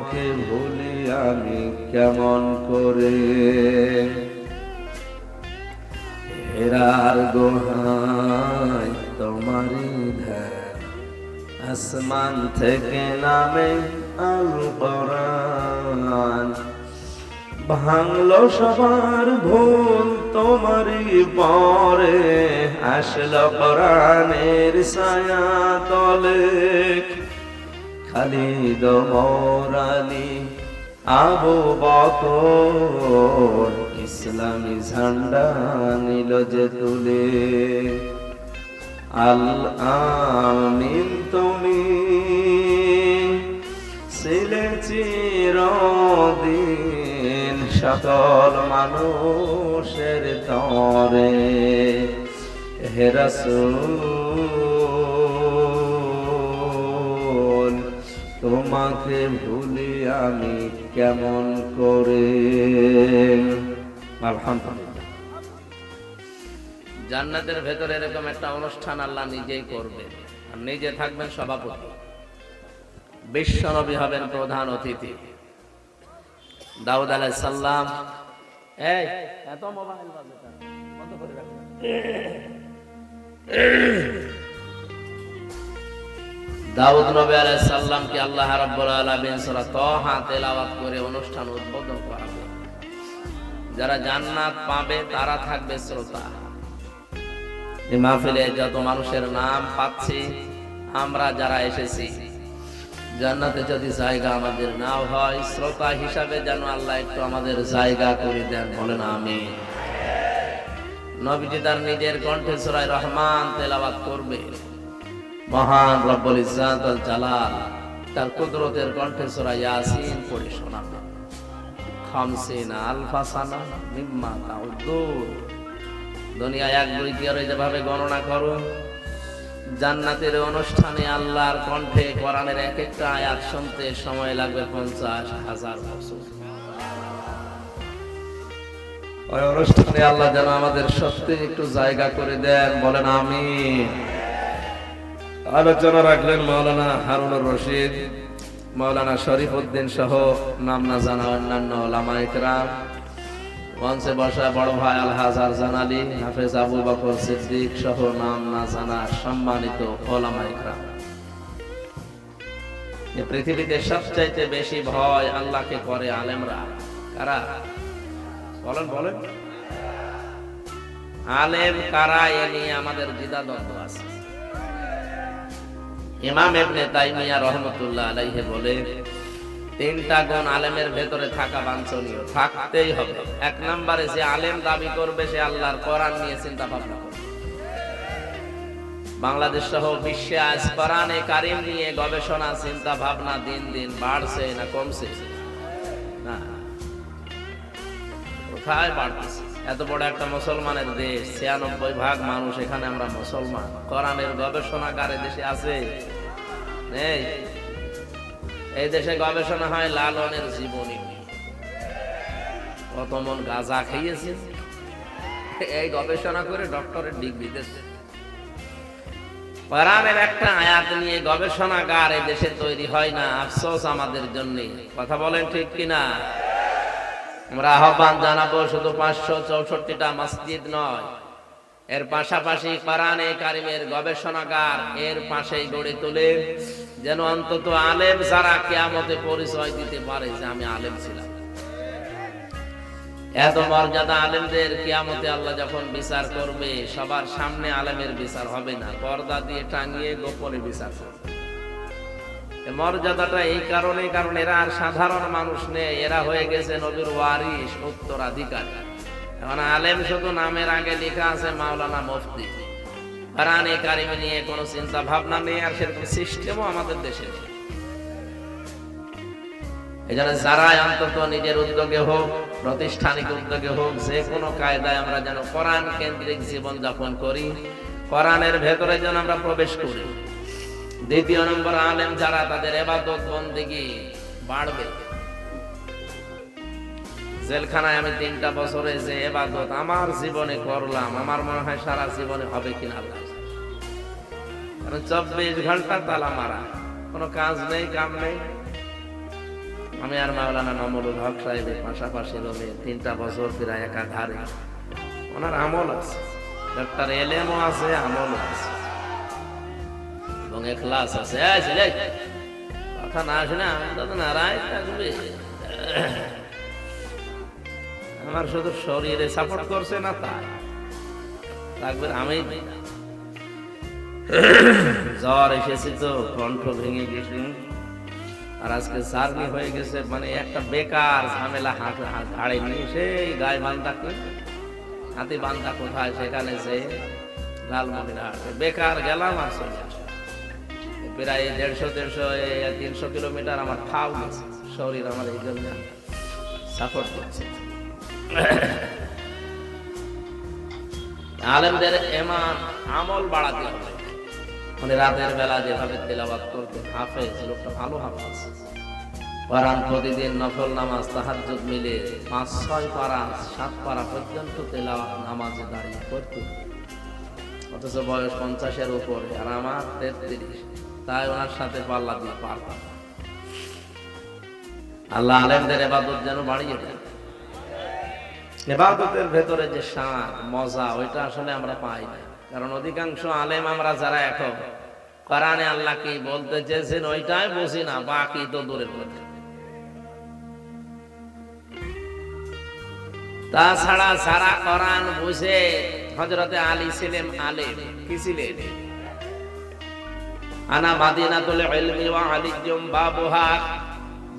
তোমাকে ভুলি আমি কেমন করে? হেরার গোহাই তোমারই ধ্যান। আসমান থেকে নামে আল কোরআন ভাঙলো সবার ভুল তোমারই পরে। আসলো কোরআনের ছায়া তলে। খালিদ মোরালি আবু বকর ইসলামী ঝান্ডা নিল যে তুলে। আল আমিন তুমি ছিলে চিরদিন সকল মানুষের তরে। হে তোমাকে ভুলি আমি কেমন করে? জান্নাতের ভেতরে এরকম একটা অনুষ্ঠান আল্লাহ নিজেই করবে। আর নিজে থাকবেন সভাপতি। বিশ্ব নবী হবেন প্রধান অতিথি। দাউদ আলাহ সাল্লাম এত মোবাইল করে রাখো। দাউদ নবী আলাইহিস সাল্লামকে আল্লাহ রাব্বুল আলামিন সূরা তাহা তেলাওয়াত করে অনুষ্ঠান উদ্বোধন করাবে। যারা জান্নাত পাবে, তারা থাকবে শ্রোতা। এই মাহফিলে যত মানুষের নাম পাচ্ছি, আমরা যারা এসেছি, জান্নাতে যদি জায়গা আমাদের নাও হয়, শ্রোতা হিসাবে যেন আল্লাহ একটু আমাদের জায়গা করে দেন, বলেন আমি নবীজি তার নিজের কণ্ঠে সুরায় রহমান তেলাওয়াত করবে। মহান রব্বুল ইজ্জাত আল জালাল, তার কুদরতের কণ্ঠে সূরা ইয়াসিন পড়ে শোনাবে খামসিনা আলফা সানা মিম্মা তাউদ্দুন। দুনিয়া এক দুই তিয়ারে যেভাবে গণনা করো, জান্নাতের অনুষ্ঠানে আল্লাহর কণ্ঠে কোরআনের এক একটা আয়াত শুনতে সময় লাগবে পঞ্চাশ হাজার বছর। ওই অনুষ্ঠানে আল্লাহ যেন আমাদের সত্যি একটু জায়গা করে দেন, বলেন আমি আলোচনা রাখলেন মাওলানা হারুনুর রশিদ, মাওলানা শরীফ উদ্দিন সহ নাম না জানা অন্যান্য ইকরাম মঞ্চে বসা বড় ভাই আল হাজার জানালি, হাফেজ আবু বকর সিদ্দিক সহ নাম না জানা সম্মানিত ওলামা এ পৃথিবীতে সবচাইতে বেশি ভয় আল্লাহকে করে আলেমরা, কারা? বলেন বলেন। আলেম কারা এ নিয়ে আমাদের দ্বিধা দ্বন্দ্ব আছে। ইমাম ইবনে তাইমিয়া রহমতুল্লাহ আলাইহি বলে, তিনটা গুণ আলেমের ভেতরে থাকা বাঞ্ছনীয়, থাকতেই হবে। এক নম্বরে যে আলেম দাবি করবে, সে আল্লাহর কোরআন নিয়ে চিন্তা ভাবনা করবে। বাংলাদেশ সহ বিশ্বে আজ কোরআনে কারিম নিয়ে গবেষণা, চিন্তা ভাবনা দিন দিন বাড়ছে না কমছে? না। কোথায় বাড়তেছে? এত বড় একটা মুসলমানের দেশ, ছিয়ানব্বই ভাগ মানুষ এখানে আমরা মুসলমান। কোরআনের গবেষণাগারে দেশে আছে। এই দেশে গবেষণা হয় লালনের জীবনী। কত মন গাঁজা খাইয়েছে এই গবেষণা করে ডক্টরের ডিগ্রি দিচ্ছে। কোরআনের একটা আয়াত নিয়ে গবেষণাগার এই দেশে তৈরি হয় না। আফসোস আমাদের জন্য। কথা বলেন ঠিক কিনা? আমরা আহ্বান জানাব শুধু পাঁচশো চৌষট্টিটা মসজিদ নয়। এর পাশাপাশি কোরআনে কারিমের গবেষণাগার এর পাশেই গড়ে তোলে যেন অন্তত আলেম যারা কেয়ামতে পরিচয় দিতে পারে যে আমি আলেম ছিলাম। এত মর্যাদা আলেমদের কিয়ামতে আল্লাহ যখন বিচার করবে, সবার সামনে আলেমের বিচার হবে না। পর্দা দিয়ে টাঙিয়ে গোপনে বিচার করবে। মর্যাদাটা এই কারণে, কারণ এরা আর সাধারণ মানুষ নেই। এরা হয়ে গেছে নবীর ওয়ারিস উত্তরাধিকারী। এখন আলেম শুধু নামের আগে লেখা আছে মাওলানা মুফতি। কারিমে নিয়ে কোনো চিন্তা ভাবনা নেই, আর সেরকম সিস্টেমও আমাদের দেশে নেই। যারাই অন্তত নিজের উদ্যোগে হোক, প্রাতিষ্ঠানিক উদ্যোগে হোক, যে কোনো কায়দায় আমরা যেন কোরআন কেন্দ্রিক জীবন যাপন করি, কোরআনের ভেতরে যেন আমরা প্রবেশ করি। দ্বিতীয় নম্বর আলেম যারা, তাদের এবাদত বন্দিগি বাড়বে। জেলখানায় আমি তিনটা বছরে যে এবাদত আমার জীবনে করলাম, আমার মনে হয় সারা জীবনে হবে কিনা চব্বিশ ঘণ্টা তালা মারা, কোনো কাজ নেই, কাম নেই। আমি আর মাওলানা মামুনুল হক সাহেবের পাশাপাশি রবে, তিনটা বছর প্রায় একাধারে। ওনার আমল আছে। ডাক্তার এলেমও আছে, আমলও আছে। আছে কথা না শুনে তো নারায় থাকবে। আমার শুধু শরীরে সাপোর্ট করছে না তাই। থাকবে আমি। জ্বর এসেছে তো, কণ্ঠ ভেঙে গেছে। আর আজকে সার্নি হয়ে গেছে মানে একটা বেকার ঝামেলা হাত ঘাড়ে নিয়ে সেই গায়ে বান্ধা হাতি বান্ধা কোথায় সেখানে যে লালমনিরহাট বেকার গেলাম আর চলে। প্রায় দেড়শো দেড়শো তিনশো কিলোমিটার আমার ঠাউ গেছে। শরীর আমার এই জন্য সাপোর্ট করছে। আলেমদের এমান আমল বাড়াতে হবে। মানে রাতের বেলা যেভাবে তেলাবাদ করতে হাফেজ, লোকটা ভালো হাফেজ। কোরআন প্রতিদিন নফল নামাজ, তাহাজ্জুদ মিলে পাঁচ, ছয় পারা, সাত পারা পর্যন্ত তেলাওয়াত নামাজে দাঁড়িয়ে করত অথচ বয়স পঞ্চাশের উপরে আর আমার তেত্রিশ। তাই ওনার সাথে পাল্লা দিয়ে পারতাম আল্লাহ আলেমদের এবাদত যেন বাড়িয়ে দেন এবাদতের ভেতরে যে স্বাদ, মজা, ওইটা আসলে আমরা পাই না। কারণ অধিকাংশ আলেম আমরা যারা এখন কোরআনে আল্লাহ কি বলতে চেয়েছেন ওইটাই বুঝি না, বাকি তো দূরের কথা। তাছাড়া সারা কোরআন বুঝে হজরতে আলী ছিলেন আলেম, কি ছিলেন? আনা মাদিনাতুল ইলমি ওয়া আলিজুম বাবুহা।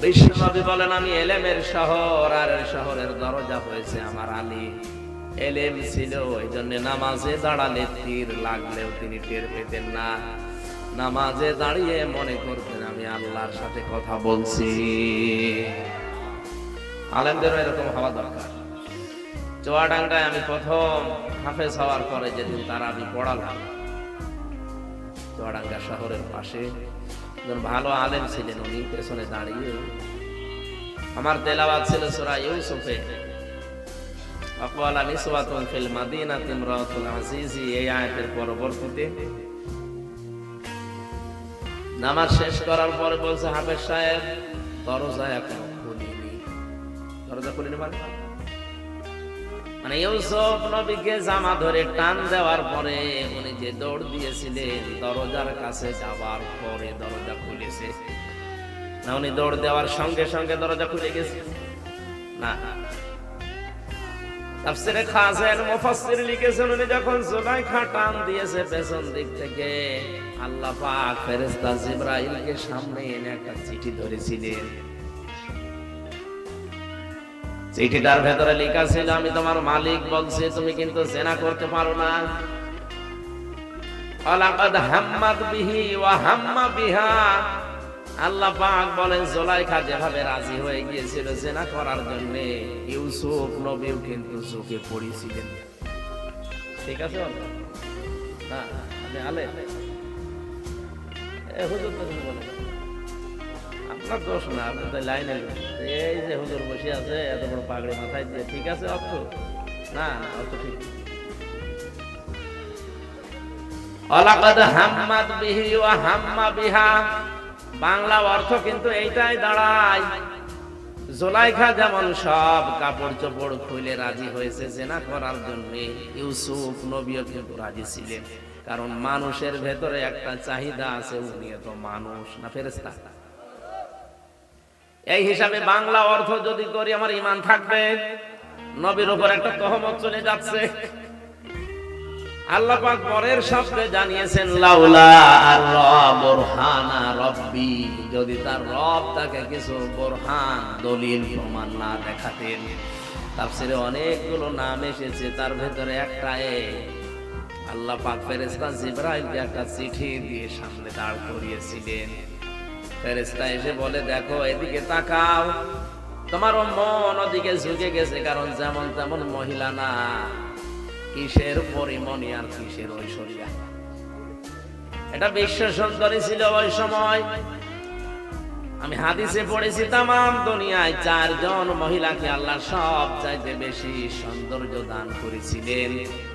বিশ্বনবী বলেন, আমি এলেমের শহর, আর শহরের দরজা হয়েছে আমার আলী। এলেম ছিল ওই জন্য নামাজে দাঁড়ালে তীর লাগলেও তিনি টের পেতেন না। নামাজে দাঁড়িয়ে মনে করতেন, আমি আল্লাহর সাথে কথা বলছি। আলেমদেরও এরকম হওয়া দরকার। চুয়াডাঙ্গায় আমি প্রথম হাফেজ হওয়ার পরে যেদিন তারা আমি পড়ালাম চুয়াডাঙ্গা শহরের পাশে। একজন ভালো আলেম ছিলেন উনি, পেছনে দাঁড়িয়ে। আমার তেলাওয়াত ছিল সূরা ইউসুফে। নিসওয়াতুন ফিল আজিজি, এই আয়াতের পরবর্তীতে। নামাজ শেষ করার পরে বলছে, হাফেজ সাহেব, দরজা খুলিনি। দরজা খুলিনি মানে? মানে ইউসুফ নবীকে জামা ধরে টান দেওয়ার পরে উনি যে দৌড় দিয়েছিলেন, দরজার কাছে যাওয়ার পরে দরজা খুলেছে না, উনি দৌড় দেওয়ার সঙ্গে সঙ্গে দরজা খুলে গেছে। না। তাফসিরে খাজেন মুফাসসির লিখেছেন, উনি যখন জুলাইখা টান দিয়েছে পেছন দিক থেকে, আল্লাহ পাক ফেরেশতা জিবরাইলকে সামনে এনে একটা চিঠি ধরেছিলেন। চিঠিটার ভেতরে লেখা ছিল, আমি তোমার মালিক, বলছি, তুমি কিন্তু জেনা করতে পারো না। আল্লাহ পাক বলেন, জোলাইখা যেভাবে রাজি হয়ে গিয়েছিল জেনা করার জন্য ইউসুফ নবীও কিন্তু চোখে পড়েছিলেন। ঠিক আছে আমি আলে হুজুর। আপনার দোষ না লাইনে এই যে হুজুর বসে আছে, এত বড় পাগড়ি মাথায় দিয়ে, ঠিক আছে, অর্থ? না অর্থ ঠিক অলাকাদ হাম্মাদ বিহি হাম্মা বিহা। বাংলা অর্থ কিন্তু এইটাই দাঁড়ায়। জোলাইখা যেমন সব কাপড় চোপড় খুলে রাজি হয়েছে জেনা করার জন্য, ইউসুফ নবীও কিন্তু রাজি ছিলেন। কারণ মানুষের ভেতরে একটা চাহিদা আছে উনি তো মানুষ না ফেরেস্তা এই হিসাবে বাংলা অর্থ যদি করি, আমার ইমান থাকবে। নবীর উপর একটা তহমত চলে যাচ্ছে। আল্লাহ পাক পরের শব্দে জানিয়েছেন, লাউলা আর বুরহানা রব্বি। যদি তার রব তাকে কিছু বুরহান, দলিল, প্রমাণ না দেখাতেন, তাফসিরে অনেকগুলো নাম এসেছে, তার ভেতরে একটা এ। আল্লাহ পাক ফেরেশতা জিবরাইলকে একটা চিঠি দিয়ে সামনে দাঁড় করিয়েছিলেন। ফেরেশতা এসে বলে, দেখো, এদিকে তাকাও। তোমার মন ওদিকে ঝুঁকে গেছে, কারণ যেমন তেমন মহিলা না। কিসের পরিমণি আর কিসের এটা বিশ্ব সুন্দরী ছিল ওই সময়। আমি হাদিসে পড়েছি, তামাম দুনিয়ায় চারজন মহিলাকে আল্লাহ সব চাইতে বেশি সৌন্দর্য দান করেছিলেন।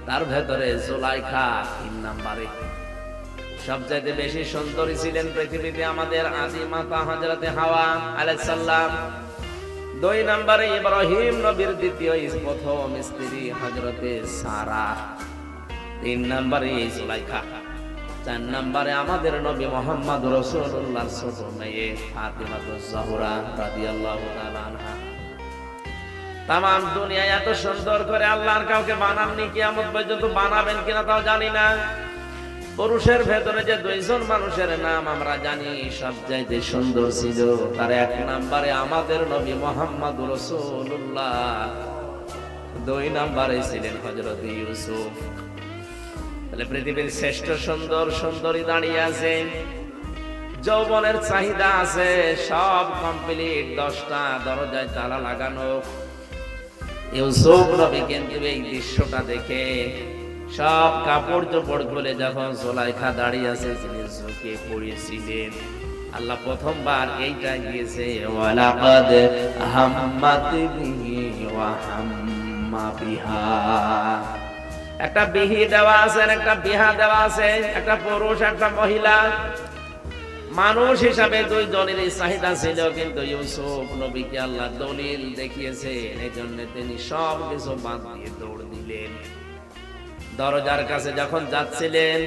তার ভেতরে জোলাইখা তিন নাম্বারে। সবচাইতে বেশি সুন্দরী ছিলেন পৃথিবীতে আমাদের আদি মাতা হজরতে হাওয়া আলাইসাল্লাম দুই নম্বরে ইব্রাহিম নবীর দ্বিতীয় প্রথম স্ত্রী হজরতে সারা। তিন নম্বরে সুলাইখা চার নম্বরে আমাদের নবী মোহাম্মদ রসুল্লাহর ছোট মেয়ে ফাতিমাতুজ জাহরা রাদিয়াল্লাহু তাআলা তাম এত সুন্দর করে আল্লাহর কাউকে বানাননি, কিয়ামত পর্যন্ত বানাবেন কিনা তাও জানি না। পুরুষের ভেতরে যে দুইজন মানুষের নাম আমরা জানি সব চাইতে সুন্দর ছিল তার এক নাম্বারে আমাদের নবী মোহাম্মদ রসুল্লাহ দুই নম্বরে ছিলেন হজরত ইউসুফ। তাহলে পৃথিবীর শ্রেষ্ঠ সুন্দর সুন্দরী দাঁড়িয়ে আছে, যৌবনের চাহিদা আছে, সব কমপ্লিট দশটা দরজায় তালা লাগানো। ইউসুফ নবী কিন্তু এই দৃশ্যটা দেখে সব কাপড় চোপড় খুলে যখন সোলাইখা দাঁড়িয়ে আছে, তিনি ঝুঁকে পড়েছিলেন। আল্লাহ প্রথমবার এইটা গিয়েছে ওয়ালাকাদ হাম্মাত বিহি ওয়া হাম্মা বিহা। একটা বিহি দেওয়া আছে একটা বিহা দেওয়া আছে, একটা পুরুষ, একটা মহিলা। মানুষ হিসাবে দুই দলেরই চাহিদা ছিল, কিন্তু ইউসুফ নবীকে আল্লাহ দলিল দেখিয়েছেন এই জন্য তিনি সব কিছু বাদ দিয়ে দৌড় দিলেন। দরজার কাছে যখন যাচ্ছিলেন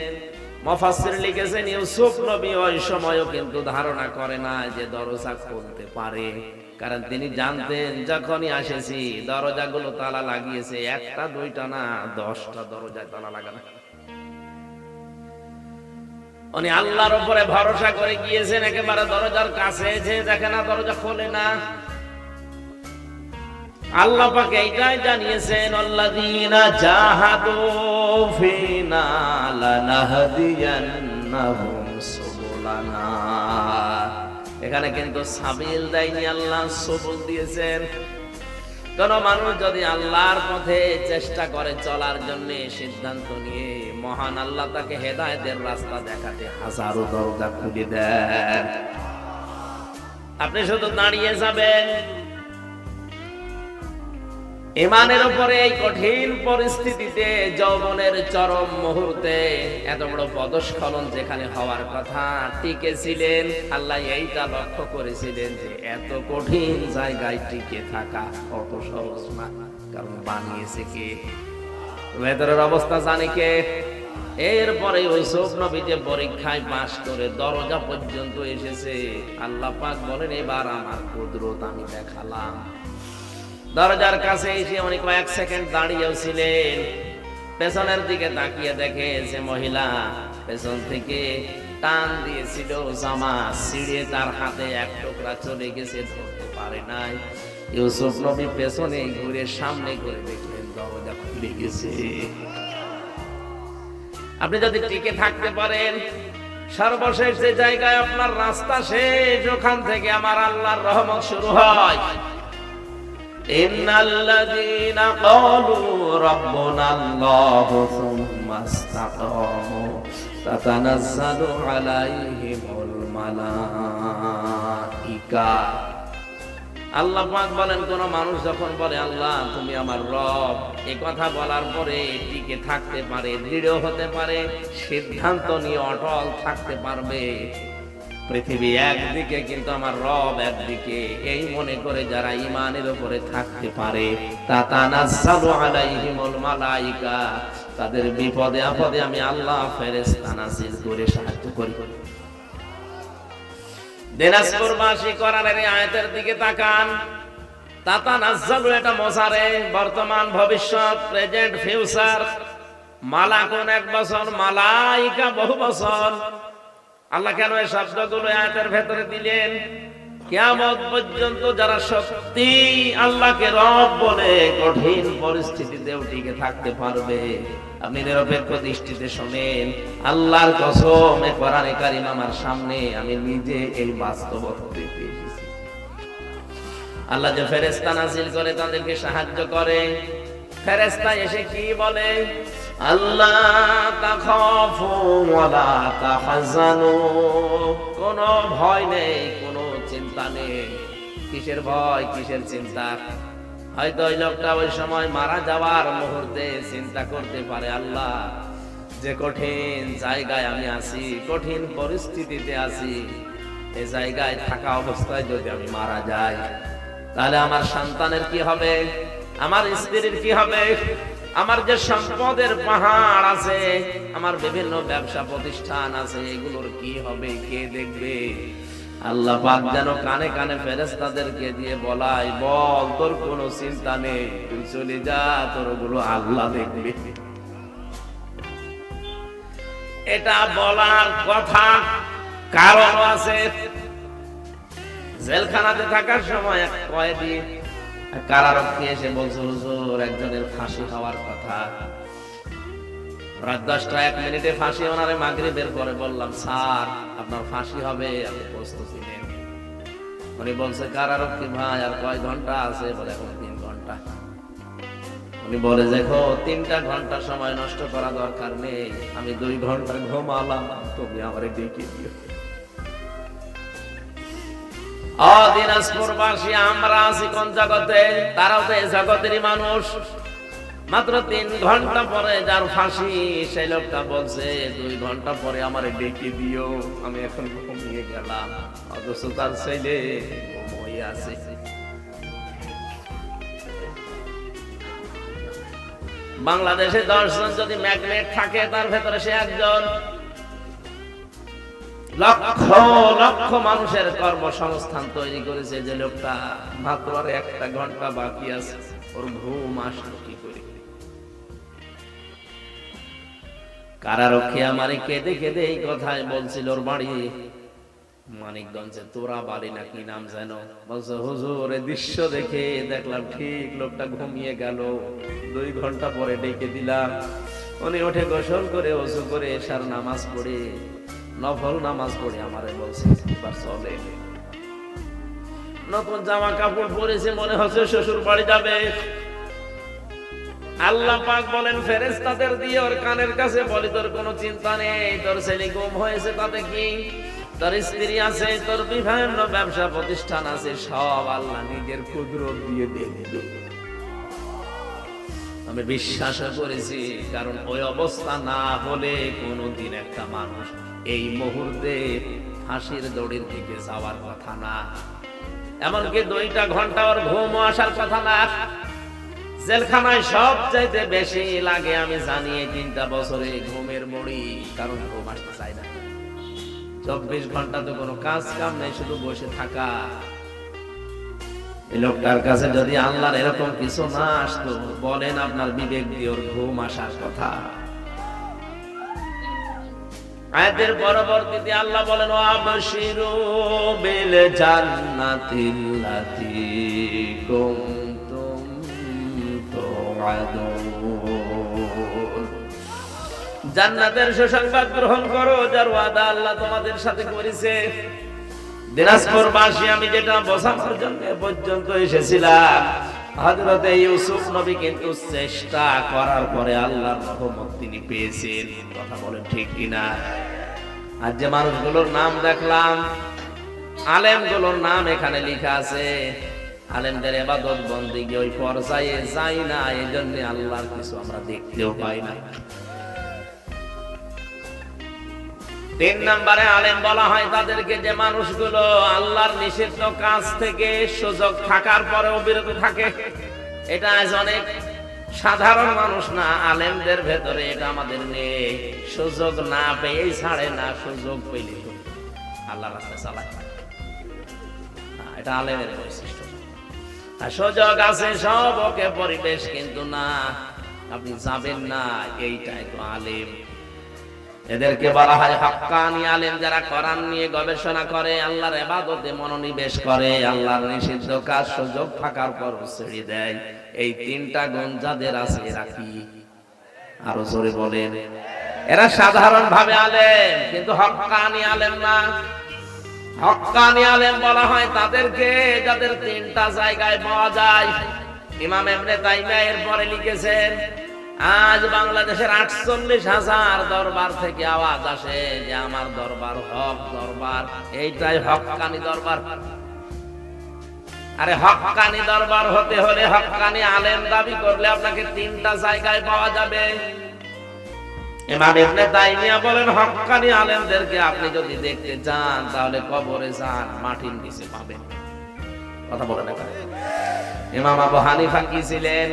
মফাসির লিখেছেন, ইউসুফ নবী ওই সময়ও কিন্তু ধারণা করে না যে দরজা খুলতে পারে। কারণ তিনি জানতেন, যখনই আসেছি, দরজাগুলো তালা লাগিয়েছে, একটা, দুইটা না, দশটা দরজায় তালা লাগানো। উনি আল্লাহর উপরে ভরসা করে গিয়েছেন, একেবারে দরজার কাছে যে দেখে না দরজা খোলে না। আল্লাহ পাকে এইটাই জানিয়েছেন, আল্লাযীনা জাহাদু ফিনা লানাহদিয়ান্নাহুম সুবুলানা। এখানে কিন্তু সাবিল দেয়নি, আল্লাহ সবুল দিয়েছেন। কোন মানুষ যদি আল্লাহর পথে চেষ্টা করে চলার জন্য সিদ্ধান্ত নিয়ে মহান আল্লাহ তাকে হেদায়েতের রাস্তা দেখাতে হাজারো দরজা খুলে দেন। আপনি শুধু দাঁড়িয়ে যাবেন ইমানের উপরে এই কঠিন পরিস্থিতিতে যৌবনের চরম মুহূর্তে এত বড় পদস্খলন যেখানে হওয়ার কথা টিকে ছিলেন, আল্লাহ এইটা লক্ষ্য করেছিলেন যে এত কঠিন জায়গায় টিকে থাকা অত সহজ না। কারণ বানিয়েছে কে? ভেতরের অবস্থা জানে কে? এরপরে ওই সব নবী পরীক্ষায় পাশ করে দরজা পর্যন্ত এসেছে। আল্লাহ পাক বলেন, এবার আমার কুদরত আমি দেখালাম। দরজার কাছে এসে উনি কয়েক সেকেন্ড দাঁড়িয়েও ছিলেন। পেছনের দিকে তাকিয়ে দেখে যে মহিলা পেছন থেকে টান দিয়েছিল, জামা ছিঁড়ে তার হাতে এক টুকরা চলে গেছে, ধরতে পারে নাই। ইউসুফ নবী পেছনে ঘুরে সামনে ঘুরে দেখলেন, দরজা খুলে গেছে। আপনি যদি টিকে থাকতে পারেন, সর্বশেষ যে জায়গায় আপনার রাস্তা শেষ, ওখান থেকে আমার আল্লাহর রহমত শুরু হয়। إن الذين قالوا ربنا الله ثم استقاموا تتنزل عليهم الملائكة আল্লাহ পাক বলেন কোন মানুষ যখন বলে আল্লাহ তুমি আমার রব এই কথা বলার পরে টিকে থাকতে পারে দৃঢ় হতে পারে সিদ্ধান্ত নিয়ে অটল থাকতে পারবে পৃথিবী একদিকে, কিন্তু আমার রব একদিকে। এই মনে করে যারা ইমানের উপরে থাকতে পারে তা তাদের বিপদে আপদে আমি আল্লাহ করে সাহায্য করি। দিনাজপুরবাসী কোরআনের দিকে তাকান। তাতা নাজ্জালু এটা মজারে, বর্তমান ভবিষ্যৎ, প্রেজেন্ট, ফিউচার। মালাকুন এক বছর, মালাইকা বহু বছর। আল্লাহ কেন এই শব্দগুলো আয়াতের ভেতরে দিলেন? কিয়ামত পর্যন্ত যারা সত্যি আল্লাহকে রব বলে কঠিন পরিস্থিতিতেও টিকে থাকতে পারবে, আপনি নিরপেক্ষ দৃষ্টিতে শোনেন, আল্লাহর কসম কোরআনে কারিম আমার সামনে, আমি নিজে এই বাস্তবতা দেখে এসেছি। আল্লাহ যে ফেরেস্তা নাজিল করে তাদেরকে সাহায্য করে ফেরেস্তা এসে কি বলে? আল্লাহ তাখাফু ওয়ালা তাহজানু কোনো ভয় নেই, কোনো চিন্তা নেই। কিসের ভয়, কিসের চিন্তা? হয়তো ওই লোকটা ওই সময় মারা যাওয়ার মুহূর্তে চিন্তা করতে পারে, আল্লাহ, যে কঠিন জায়গায় আমি আছি, কঠিন পরিস্থিতিতে আছি এই জায়গায় থাকা অবস্থায় যদি আমি মারা যাই, তাহলে আমার সন্তানের কি হবে? আমার স্ত্রীর কি হবে? আমার যে সম্পদের পাহাড় আছে, আমার বিভিন্ন ব্যবসা প্রতিষ্ঠান আছে, এগুলোর কি হবে, কে দেখবে? আল্লাহ পাক যেন কানে কানে ফেরেস্তাদেরকে দিয়ে বলাই, বল, তোর কোনো চিন্তা নেই, তুই চলে যা, তোর ওগুলো আল্লাহ দেখবে। এটা বলার কথা কারণ আছে। জেলখানাতে থাকার সময় এক কয়েদি কারারক্ষী এসে বলছে, হুজুর, একজনের ফাঁসি হওয়ার কথা। রাত দশটা, এক মিনিটে ফাঁসি ওনারে বের করে। বললাম, স্যার, আপনার ফাঁসি হবে উনি বলছে কারারক্ষী ভাই? আর কয় ঘণ্টা আছে? বলে, এখন তিন ঘণ্টা। উনি বলে, দেখো, তিনটা ঘণ্টা সময় নষ্ট করা দরকার নেই। আমি দুই ঘণ্টা ঘুমালাম, তুমি আমার ডেকে দিও। দিনাজপুরবাসী, আমরা আছি কোন জগতে? তারাও তো এই জগতেরই মানুষ। মাত্র তিন ঘণ্টা পরে যার ফাঁসি, সেই লোকটা বলছে, দুই ঘণ্টা পরে আমার ডেকে দিও, আমি এখন ঘুমিয়ে গেলাম। অথচ তার ছেলে ঘুমিয়ে আছে। বাংলাদেশে দশজন যদি ম্যাগনেট থাকে, তার ভেতরে সে একজন। লক্ষ লক্ষ মানুষের কর্মসংস্থান তৈরি করেছে যে লোকটা মাত্র একটা ঘণ্টা বাকি আছে। ওর ঘুম আসলো কি করে? কারারক্ষী আমারে কেঁদে কেঁদে এই কথাই বলছিল ওর বাড়ি। মানিকগঞ্জে তোরা বাড়ি না কি নাম যেন? বলছে, হুজুর দৃশ্য দেখে দেখলাম ঠিক লোকটা ঘুমিয়ে গেল। দুই ঘণ্টা পরে ডেকে দিলাম। উনি ওঠে গোসল করে ওসু করে এসার নামাজ পড়ে নফল নামাজ পড়ে, আমারে বলছে, এবার চলে। নতুন জামা কাপড় পরেছে, মনে হচ্ছে শ্বশুর বাড়ি যাবে। আল্লাহ পাক বলেন, ফেরেশতাদের দিয়ে ওর কানের কাছে বলি, তোর কোনো চিন্তা নেই, তোর ছেলে গুম হয়েছে তাতে কি? তোর স্ত্রী আছে, তোর বিভিন্ন ব্যবসা প্রতিষ্ঠান আছে, সব আল্লাহ নিজের কুদরত দিয়ে দিয়ে দিবে। আমি বিশ্বাস করেছি, কারণ ওই অবস্থা না হলে কোনোদিন একটা মানুষ এই মুহূর্তে ফাঁসির দড়ির দিকে যাওয়ার কথা না। এমনকি দুইটা ঘণ্টা ওর ঘুম আসার কথা না। জেলখানায় সব চাইতে বেশি লাগে আমি জানি তিনটা বছরে ঘুমের মুড়ি কারণ ঘুম আসতে চাই না। চব্বিশ ঘণ্টা তো কোনো কাজ কাম নেই, শুধু বসে থাকা। লোকটার কাছে যদি আল্লাহর এরকম কিছু না আসতো, বলেন আপনার বিবেক দিয়ে ওর ঘুম আসার কথা। জান্নাতের সুসংবাদ গ্রহণ করো, যার ওয়াদা আল্লাহ তোমাদের সাথে করেছে। দিনাজপুরবাসী আমি যেটা বোঝানোর জন্য পর্যন্ত এসেছিলাম। হযরতে ইউসুফ নবী কিন্তু চেষ্টা করার পরে রহমত তিনি পেয়েছেন। কথা বলেন ঠিক কিনা? আর যে মানুষগুলোর নাম দেখলাম, আলেমগুলোর নাম এখানে লেখা আছে। আলেমদের এবাদত বন্দিগি ওই পর্যায়ে যাই না এই জন্য আল্লাহর কিছু আমরা দেখতেও পাই না। তিন নম্বরে আলেম বলা হয় তাদেরকে যে মানুষগুলো আল্লাহর নিষিদ্ধ কাজ থেকে সুযোগ থাকার পরেও বিরত থাকে, এটা আজ অনেক সাধারণ মানুষ না, আলেমদের ভেতরে এটা আমাদের নেই। সুযোগ না পেয়ে ছাড়ে না, সুযোগ পেলে আল্লাহ রাস্তায় চালায়। এটা আলেমের বৈশিষ্ট্য। সুযোগ আছে, সব ওকে পরিবেশ কিন্তু না। আপনি যাবেন না, এইটাই তো আলেম। এদেরকে বলা হয় হক্কানি আলেম যারা কোরআন নিয়ে গবেষণা করে, আল্লাহর ইবাদতে মনোনিবেশ করে, আল্লাহর নিষিদ্ধ কাজ সুযোগ থাকার পর ছেড়ে দেয়। এই তিনটা গুণ যাদের আছে এরা কি? আরও জোরে বলেন। এরা সাধারণ ভাবে আলেম, কিন্তু হক্কানি আলেম না। হক্কানি আলেম বলা হয় তাদেরকে যাদের তিনটা জায়গায় পাওয়া যায়। ইমাম এমনে তাইমিয়া এর পরে লিখেছেন আজ বাংলাদেশের আটচল্লিশ হাজার দরবার থেকে আওয়াজ আসে যে আমার দরবার হক দরবার, এইটাই হকানি দরবার। আরে হকানি দরবার হতে হলে হকানি আলেম দাবি করলে আপনাকে তিনটা জায়গায় পাওয়া যাবে। ইমাম ইবনে তাইমিয়া বলেন হক্কানি আলেমদেরকে আপনি যদি দেখতে চান, তাহলে কবরে যান, মাটির নিচে পাবেন। কথা বলে ইমাম আবু হানিফা কি ছিলেন?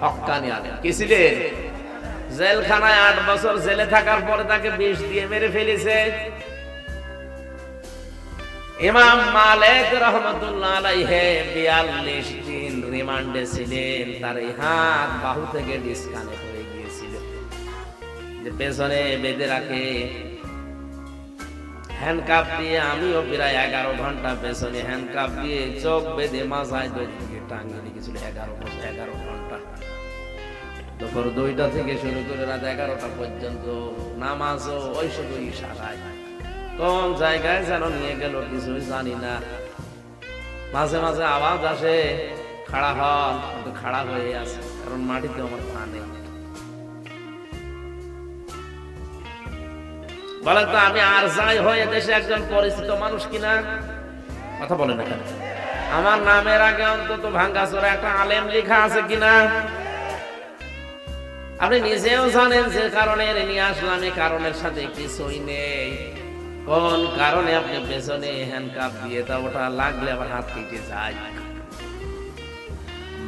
হক্কানি আলেম। কি ছিলেন? জেলখানায় আট বছর জেলে থাকার পরে তাকে বিষ দিয়ে মেরে ফেলেছে। ইমাম মালিক রহমতুল্লাহ আলাইহি 42 দিন রিমান্ডে ছিলেন। তার হাত বাহু থেকে হয়ে গিয়েছিল। যে পেছনে বেঁধে রাখে। হ্যান্ডকাপ দিয়ে আমিও প্রায় এগারো ঘণ্টা পেছনে হ্যান্ডকাপ দিয়ে চোখ বেঁধে মাথায় দড়ি এগারো বছর, এগারো ঘণ্টা। দুপুর দুইটা থেকে শুরু করে রাত এগারোটা পর্যন্ত নামাজও ওই শুধু কোন জায়গায় যেন নিয়ে গেল কিছুই জানি না। মাঝে মাঝে আওয়াজ আসে, খাড়া হন, কিন্তু খাড়া হয়ে আছে, কারণ মাটিতে আমার পা নেই। বলেন তো আমি আর যাই হয়ে দেশে একজন পরিচিত মানুষ কিনা? কথা বলেন এখানে। আমার নামের আগে অন্তত ভাঙ্গাচোরা একটা আলেম লেখা আছে কিনা? আপনি নিজেও জানেন যে কারণে নিয়ে আসলাম এই কারণের সাথে কিছুই নেই। কোন কারণে আপনি পেছনে হ্যান্ডকাপ দিয়ে তা ওটা লাগলে আবার হাত কেটে যায়।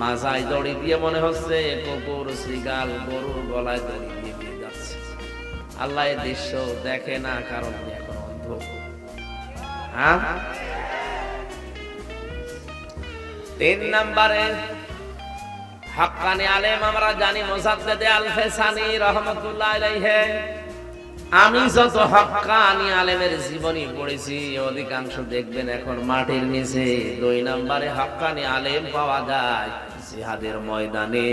মাজায় দড়ি দিয়ে মনে হচ্ছে কুকুর শ্রীগাল গরুর গলায় দড়ি দিয়ে দিয়ে যাচ্ছে। আল্লাহ দৃশ্য দেখে না কারণ আমি এখন অন্ধ। হ্যাঁ? তিন নম্বরে হাক্কানি আলেম, আমরা জানি মোসাদ্দেদে আলফেসানি রহমতুল্লাহ আলাইহি। আমি যত হাক্কানি আলেমের জীবনী পড়েছি, অধিকাংশ দেখবেন এখন মাটির নিচে দুই নম্বরে হাক্কানি আলেম পাওয়া যায় জিহাদের ময়দানে,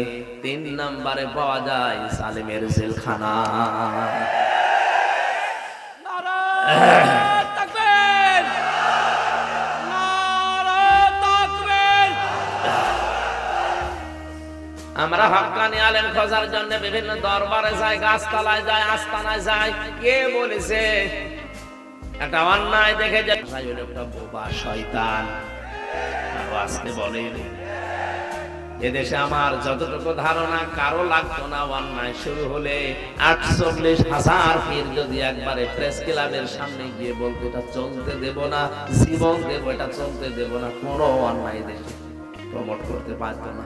তিন নম্বরে পাওয়া যায় সালেমের জেলখানা। আমরা আলেম খোঁজার জন্য বিভিন্ন দরবারে যাই গাছতলায় যাই আস্তানায় যাই কে বলেছে? একটা অন্যায় দেখে যে আরও আসতে বলেন। এদেশে আমার যতটুকু ধারণা, কারও লাগতো না অন্যায় শুরু হলে আটচল্লিশ হাজার পীর যদি একবারে প্রেস ক্লাবের সামনে গিয়ে বলতো, এটা চলতে দেব না, জীবন দেব, এটা চলতে দেব না, কোনো অন্যায় দেশে প্রমোট করতে পারতো না।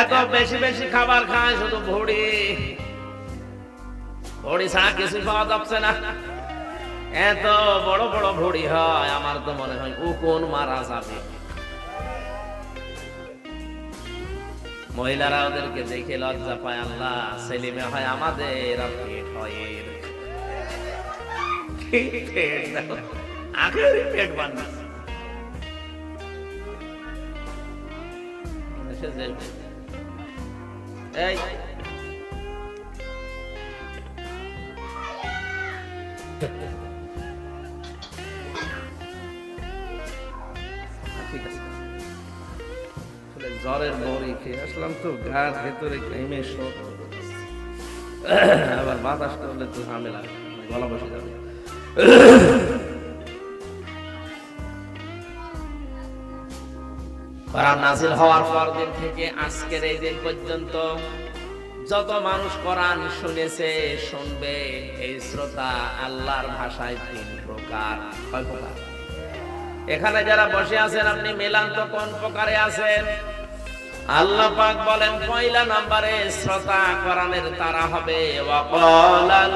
এত বেশি বেশি খাবার খায় শুধু ভুড়ি। ভুড়ি ছাড়া কিছু পাওয়া যাচ্ছে না। এত বড় বড় ভুড়ি হয়, আমার তো মনে হয় উকুন মারা যাবে। মহিলারা ওদেরকে দেখে লজ্জা পায়, আল্লাহ, সেলিমে হয় আমাদের, আর পেট হয় এই। আসলে জ্বরের বড়ি খেয়ে আসলাম তো গার ভেতরে ঘেমে শোক আবার বাতাস করলে তো ঝামেলা, গলা বসে যাবে। কোরআন নাজিল হওয়ার পর দিন থেকে আজকের এই দিন পর্যন্ত যত মানুষ কোরআন শুনেছে, শুনবে, এই শ্রোতা আল্লাহর ভাষায় তিন প্রকার। কয় প্রকার? এখানে যারা বসে আছেন, আপনি মেলান তো কোন প্রকারে আছেন? আল্লাহ পাক বলেন, পয়লা নম্বরে শ্রোতা কোরআনের তারা হবে ওয়াকালাল্লাযীনা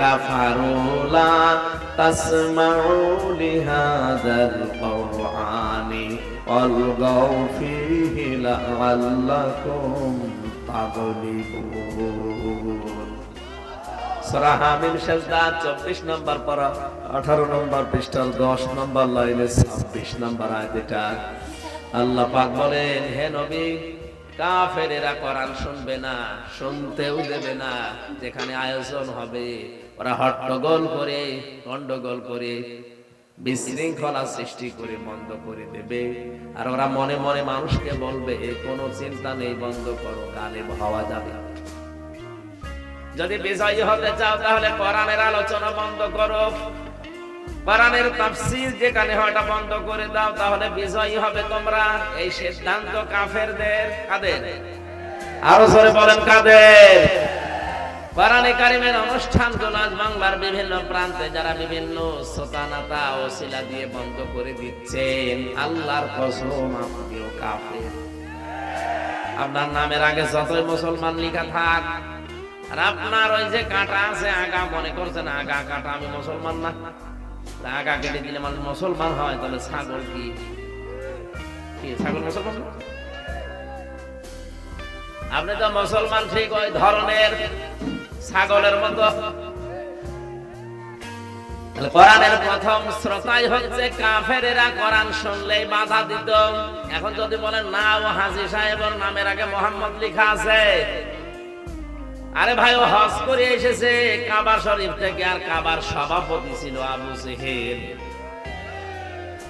কাফারু লা তাসমাউ লিহাযাল কুরআনি সূরা হামিম সেজদা 24 নম্বর পারা 18 নম্বর পৃষ্ঠার 10 নম্বর লাইনে 26 নম্বর আল্লাহ পাক বলেন হে নবী, কাফেরেরা কোরআন শুনবে না, শুনতেও দেবে না। যেখানে আয়োজন হবে, ওরা হট্টগোল করে, গন্ডগোল করে বিশৃঙ্খলা সৃষ্টি করে বন্ধ করে দেবে। আর ওরা মনে মনে মানুষকে বলবে কোনো চিন্তা নেই, বন্ধ করো গানে হওয়া যাবে। যদি বিজয়ী হতে চাও, তাহলে কোরআনের আলোচনা বন্ধ করো। কোরআনের তাফসীর যেখানে হয়, ওটা বন্ধ করে দাও, তাহলে বিজয়ী হবে তোমরা। এই সিদ্ধান্ত কাফেরদের, কাদের? আরও জোরে বলেন, কাদের? কোরআনে কারিমের অনুষ্ঠানগুলো আজ বাংলার বিভিন্ন প্রান্তে যারা বিভিন্ন শ্রোতানাতা ও শিলা দিয়ে বন্ধ করে দিচ্ছেন, আল্লাহর কসম কাফের। আপনার নামের আগে যতই মুসলমান লেখা থাক, আর আপনার ওই যে কাঁটা আছে, আগা মনে করছেন আগা কাঁটা আমি মুসলমান না। আগা কেটে দিলে মানুষ মুসলমান হয়, তাহলে ছাগল কি, ছাগল মুসলমান? আপনি তো মুসলমান ঠিক ওই ধরনের ছাগলের মতো। কোরআনের প্রথম শ্রোতাই হচ্ছে কাফেরেরা, কোরআন শুনলেই বাধা দিত। এখন যদি বলেন, না ও হাজি সাহেবের নামের আগে মোহাম্মদ আছে। আরে ভাই, ও হজ করে এসেছে। কাবার শরীফ থেকে আর কাবার সভাপতি ছিল আবু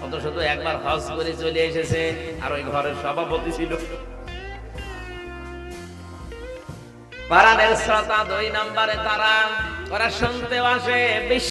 অত শুধু একবার হজ করে চলে এসেছে, আর ওই ঘরের সভাপতি ছিল। কোরআনের শ্রোতা দুই নম্বরে তারা ওরা শুনতেও আসে